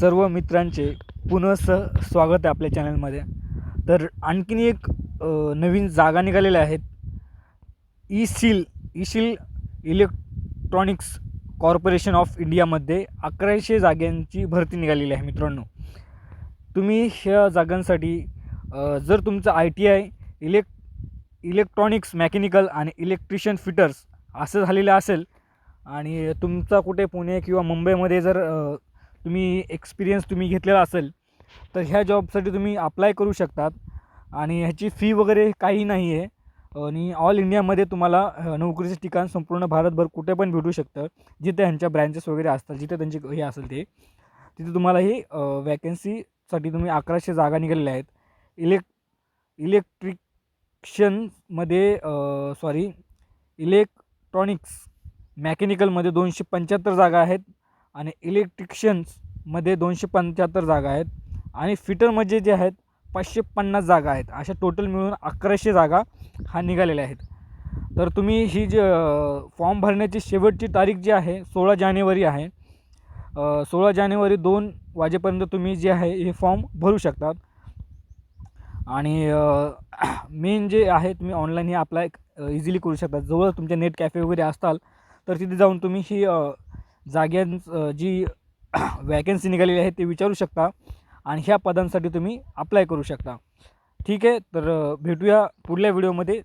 सर्व मित्रांचे पुनः स्वागत आहे आपल्या चॅनलमध्ये. तर आणखीन एक नवीन जागा निघालेल्या आहेत. ECIL ECIL electronics corporation of इंडियामध्ये अकराशे जागांची भरती निघालेली आहे मित्रांनो. तुम्ही ह्या जागांसाठी जर तुमचं आय टी आय इलेक इलेक्ट्रॉनिक्स मॅकॅनिकल आणि इलेक्ट्रिशियन फिटर्स असं झालेलं असेल आणि तुमचा कुठे पुणे किंवा मुंबईमध्ये जर तुम्ही एक्सपिरियन्स तुम्ही घेतलेला असेल तर ह्या जॉबसाठी तुम्ही अप्लाय करू शकतात. आणि ह्याची फी वगैरे काही नाही आहे आणि ऑल इंडियामध्ये तुम्हाला नोकरीचे ठिकाण संपूर्ण भारतभर कुठे पण भेटू शकतं. जिथे ह्यांच्या ब्रँचेस वगैरे असतात जिथे त्यांचे हे असेल ते. तिथे तुम्हाला ही वॅकन्सीसाठी तुम्ही अकराशे जागा निघालेल्या आहेत. इलेक इलेक्ट्रिक्शनमध्ये सॉरी इलेक्ट्रॉनिक्स मॅकॅनिकलमध्ये दोनशे पंच्याहत्तर जागा आहेत. आणि इलेक्ट्रिशियन्समध्ये दोनशे पंच्याहत्तर जागा आहेत. आणि फिटरमध्ये जे आहेत पाचशे पन्नास जागा आहेत. अशा टोटल मिळून अकराशे जागा हा निघालेल्या आहेत. तर तुम्ही ही जी फॉर्म भरण्याची शेवटची तारीख जी आहे सोळा जानेवारी आहे. सोळा जानेवारी दोन वाजेपर्यंत तुम्ही जे आहे हे फॉर्म भरू शकतात. आणि मेन जे आहे तुम्ही ऑनलाईन हे अप्लाय इझिली करू शकता. जवळ तुमच्या नेट कॅफे वगैरे असताल तर तिथे जाऊन तुम्ही ही जाग्यां जी वॅकन्सी निघालेली आहे ते विचारू शकता आणि ह्या पदांसाठी तुम्ही अप्लाय करू शकता. ठीक आहे? तर भेटूया पुढल्या व्हिडिओमध्ये